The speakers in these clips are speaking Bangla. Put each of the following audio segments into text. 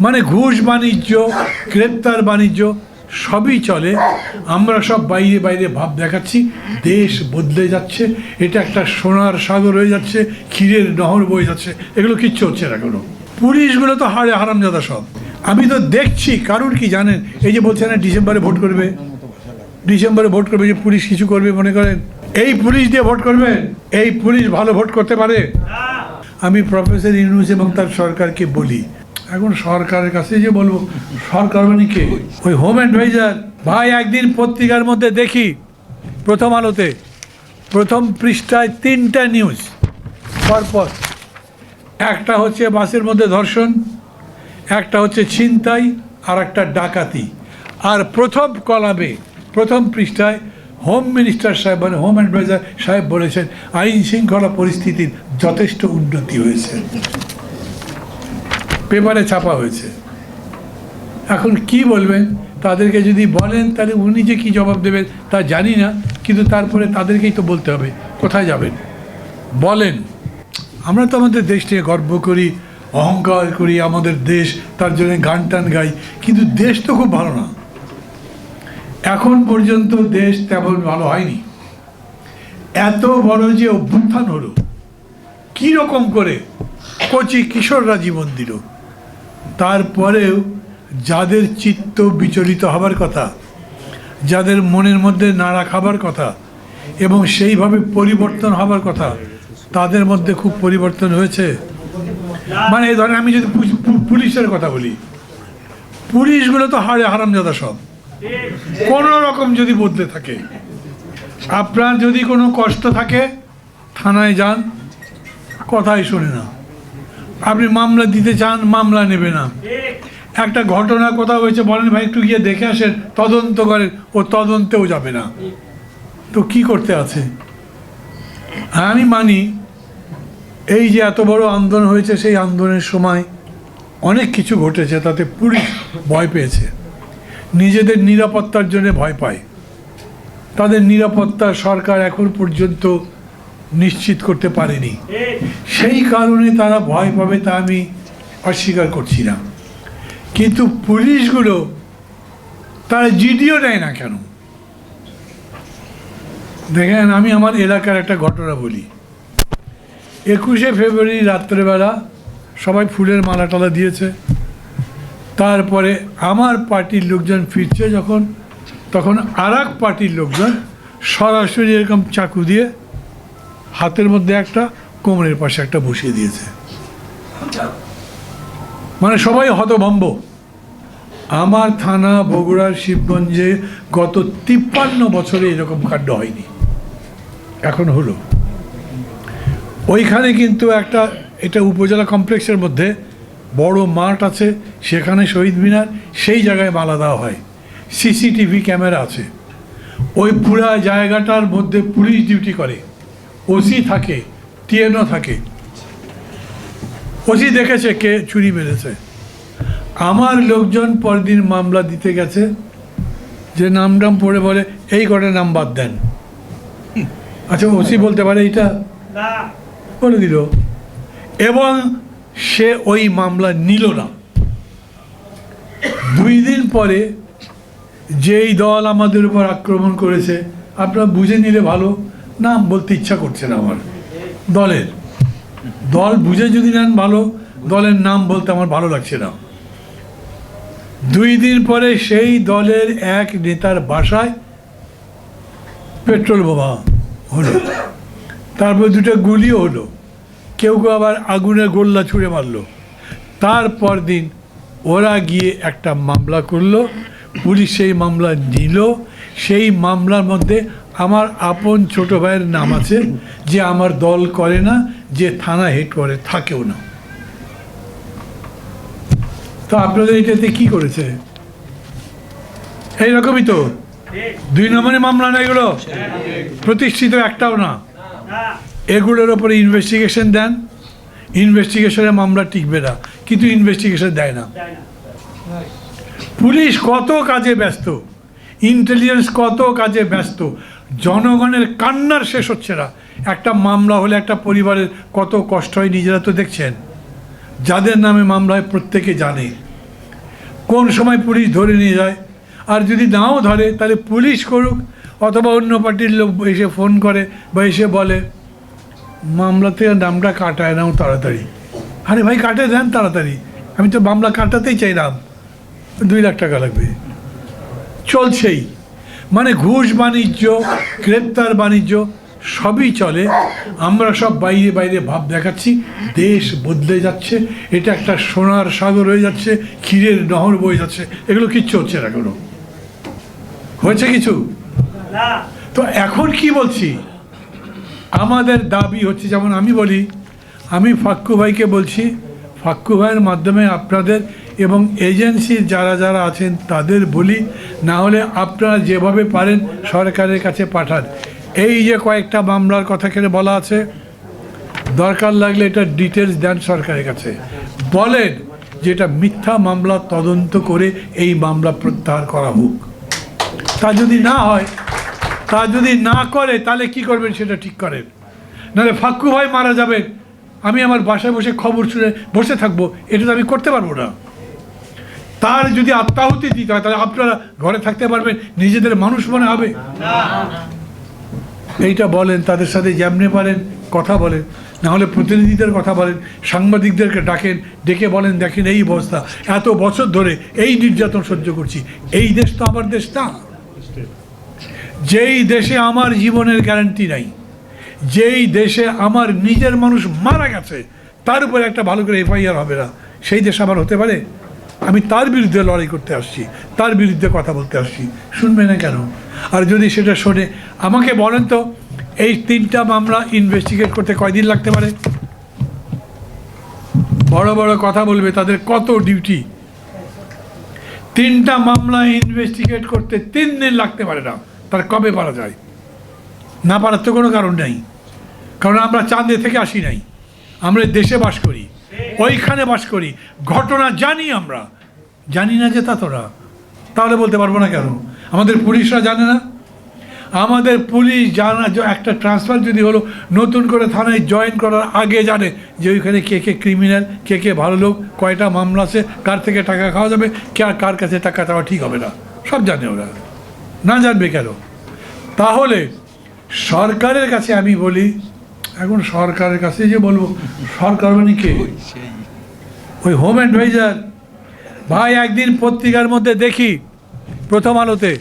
মানে ঘুষ বাণিজ্য, গ্রেপ্তার বাণিজ্য, সবই চলে। আমরা সব বাইরে বাইরে ভাব দেখাচ্ছি, দেশ বদলে যাচ্ছে, এটা একটা সোনার সাগর হয়ে যাচ্ছে, ক্ষীরের নহর বয়ে যাচ্ছে, এগুলো কিচ্ছু হচ্ছে না কোনো পুলিশগুলো তো হারে হারামজাদা সব। আমি তো দেখছি, কারুর কি জানেন? এই যে বলছে না, ডিসেম্বরে ভোট করবে। ডিসেম্বরে ভোট করবে যে পুলিশ কিছু করবে মনে করেন? এই পুলিশ দিয়ে ভোট করবে? এই পুলিশ ভালো ভোট করতে পারে? আমি প্রফেসর ইউনুস এবং তার সরকারকে বলি এখন সরকারের কাছে যে বলব, সরকার মানে কে? ওই হোম অ্যাডভাইজার ভাই, একদিন পত্রিকার মধ্যে দেখি, প্রথম আলোতে, প্রথম পৃষ্ঠায় তিনটা নিউজ পরপর। একটা হচ্ছে বাসের মধ্যে ধর্ষণ, একটা হচ্ছে ছিনতাই আর একটা ডাকাতি। আর প্রথম কলামে, প্রথম পৃষ্ঠায় হোম মিনিস্টার সাহেব মানে হোম অ্যাডভাইজার সাহেব বলেছেন আইন শৃঙ্খলা পরিস্থিতির যথেষ্ট উন্নতি হয়েছে। পেপারে ছাপা হয়েছে। এখন কি বলবেন? তাদেরকে যদি বলেন, তাহলে উনি যে কী জবাব দেবেন তা জানি না, কিন্তু তারপরে তাদেরকেই তো বলতে হবে। কোথায় যাবেন? বলেন। আমরা তো আমাদের দেশ নিয়ে গর্ব করি, অহংকার করি, আমাদের দেশ তার জন্য গান টান গাই, কিন্তু দেশ তো খুব ভালো না। এখন পর্যন্ত দেশ তেমন ভালো হয়নি। এত বড় যে অভ্যুত্থান হলো, কী রকম করে কচি কিশোররা জীবন দিল। তারপরেও যাদের চিত্ত বিচলিত হবার কথা, যাদের মনের মধ্যে নাড়া খাবার কথা এবং সেইভাবে পরিবর্তন হবার কথা, তাদের মধ্যে খুব পরিবর্তন হয়েছে। মানে এই ধরেন আমি যদি পুলিশের কথা বলি, পুলিশগুলো তো হারে হারামজাদা সব। কোনো রকম যদি বদলে থাকে, আপনার যদি কোনো কষ্ট থাকে, থানায় যান, কথাই শোনে না। আপনি মামলা দিতে চান, মামলা নেবে না। একটা ঘটনা কোথাও হয়েছে, বলেন ভাই, একটু গিয়ে দেখে আসেন, তদন্ত করেন, ও তদন্তেও যাবে না। তো কি করতে আছে? আমি মানি, এই যে এত বড় আন্দোলন হয়েছে, সেই আন্দোলনের সময় অনেক কিছু ঘটেছে, তাতে পুলিশ ভয় পেয়েছে। নিজেদের নিরাপত্তার জন্য ভয় পায়। তাদের নিরাপত্তা সরকার এখন পর্যন্ত নিশ্চিত করতে পারেনি। সেই কারণে তারা ভয় পাবে তা আমি অস্বীকার করছি না। কিন্তু পুলিশগুলো তারা জিডিও নেয় না কেন? দেখেন, আমি আমার এলাকার একটা ঘটনা বলি। একুশে ফেব্রুয়ারি রাত্রেবেলা সবাই ফুলের মালা টালা দিয়েছে। তারপরে আমার পার্টির লোকজন ফিরছে যখন, তখন আর পার্টির লোকজন সরাসরি এরকম চাকু দিয়ে হাতের মধ্যে একটা, কোমরের পাশে একটা বসিয়ে দিয়েছে। মানে সবাই হতভম্ব। আমার থানা বগুড়ার শিবগঞ্জে গত তিপ্পান্ন বছরে এরকম কাণ্ড হয়নি। এখন হলো। ওইখানে কিন্তু একটা, এটা উপজেলা কমপ্লেক্সের মধ্যে বড় মাঠ আছে, সেখানে শহীদ মিনার, সেই জায়গায় মালা দেওয়া হয়। সিসিটিভি ক্যামেরা আছে। ওই পুরা জায়গাটার মধ্যে পুলিশ ডিউটি করে। ওসি থাকে টিএনও থাকে। ওসি দেখেছে কে চুরি মেরেছে। আমার লোকজন পরদিন মামলা দিতে গেছে যে নাম টাম পড়ে বলে এই কটা নাম বাদ দেন। আচ্ছা ওসি বলতে পারে এইটা? বলে দিল। এবং সে ওই মামলা নিল না। দুই দিন পরে যেই দল আমাদের উপর আক্রমণ করেছে আপনারা বুঝে নিলে ভালো। নাম বলতে ইচ্ছা করছে না আমার। দলের। দল বুঝে যদি নেন ভালো, দলের নাম বলতে আমার ভালো লাগছে না। দুই দিন পরে সেই দলের এক নেতার বাসায় পেট্রোল বোমা হলো। তারপর দুটো গুলিও হলো। কেউ কেউ আবার আগুনের গোল্লা ছুঁড়ে মারলো। তারপর দিন ওরা গিয়ে একটা মামলা করল। পুলিশ সেই মামলা নিল। সেই মামলার মধ্যে আমার আপন ছোট ভাইয়ের নাম আছে যে আমার দল করে না যে থানা হেড করে থাকেও না। তো আপনাদের এটাতে কি করেছে? এইরকমই তো। দুই নম্বরে মামলা না এগুলো? প্রতিষ্ঠিত একটাও না। এগুলোর ওপরে ইনভেস্টিগেশন দেন। ইনভেস্টিগেশনে মামলা টিকবে না। কিন্তু ইনভেস্টিগেশন দেয় না। পুলিশ কত কাজে ব্যস্ত? ইন্টেলিজেন্স কত কাজে ব্যস্ত? জনগণের কান্নার শেষ হচ্ছে না। একটা মামলা হলে একটা পরিবারের কত কষ্ট হয় নিজেরা তো দেখছেন। যাদের নামে মামলা হয় প্রত্যেকে জানে। কোন সময় পুলিশ ধরে নিয়ে যায়? আর যদি নাও ধরে, তাহলে পুলিশ করুক, অথবা অন্য পার্টির লোক এসে ফোন করে বা এসে বলে, মামলাতে নামটা কাটায় নাও তাড়াতাড়ি। আরে ভাই, কাটে দেন তাড়াতাড়ি। আমি তো মামলা কাটাতেই চাইলাম। দুই লাখ টাকা লাগবে। চলছেই। মানে ঘুষ বাণিজ্য, গ্রেপ্তার বাণিজ্য, সবই চলে। আমরা সব বাইরে বাইরে ভাব দেখাচ্ছি। দেশ বদলে যাচ্ছে। এটা একটা সোনার সাগর হয়ে যাচ্ছে। ক্ষীরের নহর বয়ে যাচ্ছে। এগুলো কিচ্ছু হচ্ছে না কোনো হয়েছে কিছু? তো এখন কি বলছি? আমাদের দাবি হচ্ছে, যেমন আমি বলি, আমি ফাক্কু ভাইকে বলছি, ফাক্কু ভাইয়ের মাধ্যমে আপনাদের এবং এজেন্সির যারা যারা আছেন তাদের বলি, না হলে আপনারা যেভাবে পারেন সরকারের কাছে পাঠান। এই যে কয়েকটা মামলার কথা এখানে বলা আছে, দরকার লাগলে এটা ডিটেলস দেন সরকারের কাছে। বলেন যে এটা মিথ্যা মামলা তদন্ত করে এই মামলা প্রত্যাহার করা হোক। তা যদি না হয়, তা যদি না করে, তাহলে কি করবেন সেটা ঠিক করেন। নাহলে ফাক্কু ভাই মারা যাবেন। আমি আমার বাসায় বসে খবর শুনে বসে থাকব, এটা তো আমি করতে পারব না। তার যদি আত্মাহুতি দিতে হয়, তাহলে আপনারা ঘরে থাকতে পারবেন, নিজেদের মানুষ মনে হবে। এইটা বলেন, তাদের সাথে যেমনি পারেন, কথা বলেন। না হলে প্রতিনিধিদের কথা বলেন, সাংবাদিকদেরকে ডাকেন, ডেকে বলেন, দেখেন এই অবস্থা। এত বছর ধরে এই নির্যাতন সহ্য করছি। এই দেশ তো আমার দেশ না। যেই দেশে আমার জীবনের গ্যারান্টি নাই, যেই দেশে আমার নিজের মানুষ মারা গেছে, তার উপরে একটা ভালো করে এফআইআর হবে না। সেই দেশ আমার হতে পারে? আমি তার বিরুদ্ধে লড়াই করতে আসছি, তার বিরুদ্ধে কথা বলতে আসছি। শুনবে না কেন? আর যদি সেটা শোনে, আমাকে বলেন তো, এই তিনটা মামলা ইনভেস্টিগেট করতে কয়দিন লাগতে পারে? বড় বড় কথা বলবে, তাদের কত ডিউটি তিনটা মামলা ইনভেস্টিগেট করতে তিন দিন লাগতে পারে না। তার কবে পারা যায়? না পারার তো কোনো কারণ নেই। কারণ আমরা চাঁদে থেকে আসি নাই। আমরা দেশে বাস করি। ওইখানে বাস করি। ঘটনা জানি আমরা। জানি না যে তা তোরা। তাহলে বলতে পারব না কেন? আমাদের পুলিশরা জানে না? আমাদের পুলিশ জানা একটা ট্রান্সফার যদি হলো, নতুন করে থানায় জয়েন করার আগে জানে যে ওইখানে কে কে ক্রিমিনাল, কে কে ভালো লোক, কয়টা মামলা আছে, কার থেকে টাকা খাওয়া যাবে, কে আর কার কাছে টাকা চাওয়া ঠিক হবে না। সব জানে ওরা। না জানবে কেন? তাহলে সরকারের কাছে আমি বলি, এখন সরকারের কাছে যে বলব, সরকার মানে কে? ওই হোম অ্যাডভাইজার ভাই, একদিন পত্রিকার মধ্যে দেখি, প্রথম আলোতে,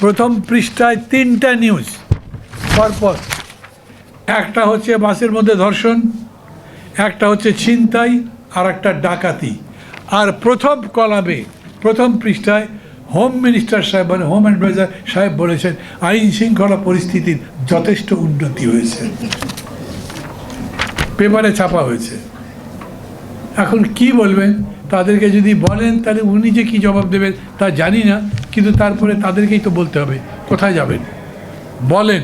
প্রথম পৃষ্ঠায় তিনটা নিউজ পরপর। একটা হচ্ছে বাসের মধ্যে ধর্ষণ, একটা হচ্ছে ছিনতাই, আর একটা ডাকাতি। আর প্রথম কলামে, প্রথম পৃষ্ঠায় হোম মিনিস্টার সাহেব মানে হোম অ্যাডভাইজার সাহেব বলেছেন, আইন শৃঙ্খলা পরিস্থিতির যথেষ্ট উন্নতি হয়েছে। পেপারে ছাপা হয়েছে। এখন কি বলবেন? তাদেরকে যদি বলেন, তাহলে উনি যে কী জবাব দেবেন তা জানি না, কিন্তু তারপরে তাদেরকেই তো বলতে হবে, কোথায় যাবেন? বলেন।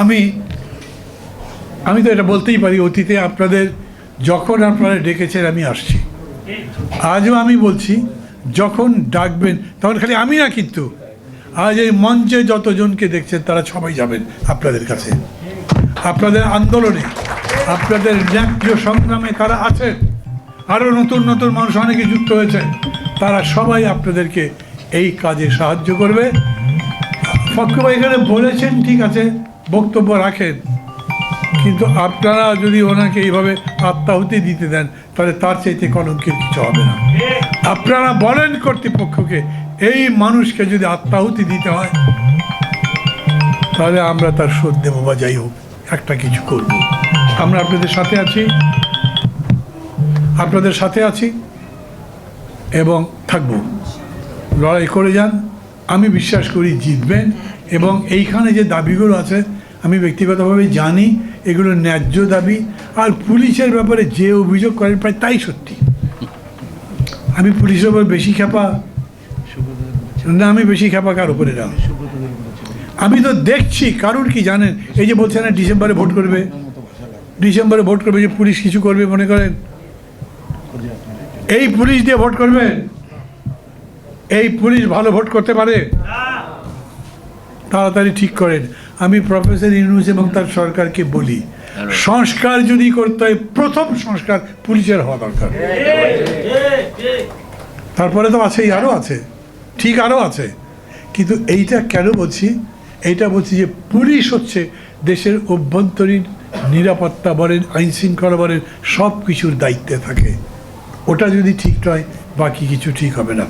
আমি আমি তো এটা বলতেই পারি, অতীতে আপনাদের যখন আপনারা ডেকেছেন, আমি আসছি। আজও আমি বলছি, যখন ডাকবেন, তখন খালি আমি না কিন্তু, আজ এই মঞ্চে যতজনকে দেখছেন, তারা সবাই যাবেন আপনাদের কাছে। আপনাদের আন্দোলনে, আপনাদের ন্যায্য সংগ্রামে তারা আছেন। আরও নতুন নতুন মানুষ অনেকে যুক্ত হয়েছেন। তারা সবাই আপনাদেরকে এই কাজে সাহায্য করবে। ফক্কবাই এখানে বলেছেন, ঠিক আছে, বক্তব্য রাখেন। কিন্তু আপনারা যদি ওনাকে এইভাবে আত্মাহুতি দিতে দেন, তাহলে তার চাইতে কলঙ্কের কিছু হবে না। আপনারা বলেন কর্তৃপক্ষকে, এই মানুষকে যদি আত্মাহুতি দিতে হয়, তাহলে আমরা তার শোধ দেবো বা যাই হোক, একটা কিছু করব। আমরা আপনাদের সাথে আছি। আপনাদের সাথে আছি এবং থাকব। লড়াই করে যান। আমি বিশ্বাস করি জিতবেন এবং এইখানে যে দাবিগুলো আছে, আমি ব্যক্তিগতভাবে জানি, এগুলো ন্যায্য দাবি। আর পুলিশের ব্যাপারে যে অভিযোগ করেন, প্রায় তাই সত্যি। আমি পুলিশের উপর বেশি খেপা না, আমি বেশি খেপা কার উপরে না আমি তো দেখছি, কারুর কি জানেন? এই যে বলছে না, ডিসেম্বরে ভোট করবে। ডিসেম্বরে ভোট করবে, যে পুলিশ কিছু করবে মনে করেন? এই পুলিশ দিয়ে ভোট করবেন এই পুলিশ ভালো ভোট করতে পারে? তাড়াতাড়ি ঠিক করেন। আমি প্রফেসর ইউনুস এবং তার সরকারকে বলি, সংস্কার যদি করতে হয়, প্রথম সংস্কার পুলিশের হওয়া দরকার। তারপরে তো আছেই আরও আছে। ঠিক আরও আছে। কিন্তু এইটা কেন বলছি? এইটা বলছি যে পুলিশ হচ্ছে দেশের অভ্যন্তরীণ নিরাপত্তা বলেন আইন শৃঙ্খলা বলেন সব কিছুর দায়িত্বে থাকে। ওটা যদি ঠিক নয় বাকি কিছু ঠিক হবে না।